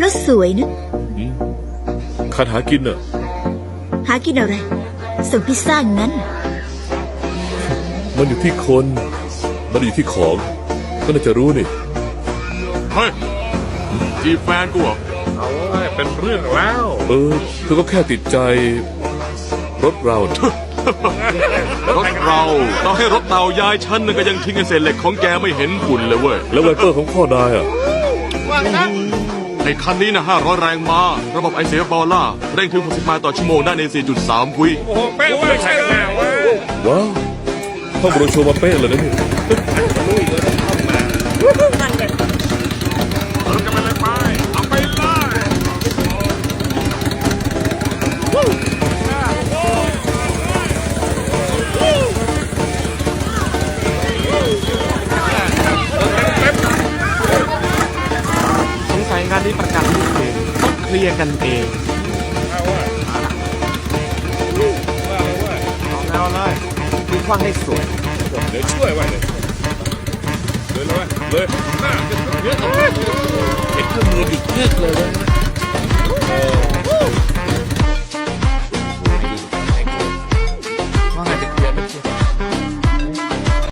รถสวยนะคันหากินน่ะหากินอะไร ส่งพิซซ่างั้น มันอยู่ที่คน มันอยู่ที่ของ ก็น่าจะรู้นี่ เฮ้ยจีบแฟนกูเหรอเอาไว้เป็นเรื่องแล้ว เออเธอก็แค่ติดใจ รถเราน่ะ รถเราต้องให้รถเต่ายายฉันนึงก็ยังทิ้งไอ้เศษเหล็กของแกไม่เห็นฝุ่นเลยเว้ย แล้วไวเปอร์ของพ่อนายอะ ไอ้คันนี้นะ500 แรงม้า ระบบไอเสียบอลล่า เร่งถึง 60ไมล์ต่อชั่วโมงได้ใน 4.3 วิโอ้โหเป๊ะเลยใช่แล้วเว้ยว้าวท่องโบรชัวร์มาเป๊ะเลยนะนี่เติมกันไปเลยไปเอาไปเลย เคลียร์กันเองเอาว่าว่าเลยว่าเอาแล้วเลยดูคว้างให้สวยเดี๋ยวช่วยไว้เลยเลยเลยเลยหน้าเยอะเลยเห็นเครื่องมือดิเยอะเลย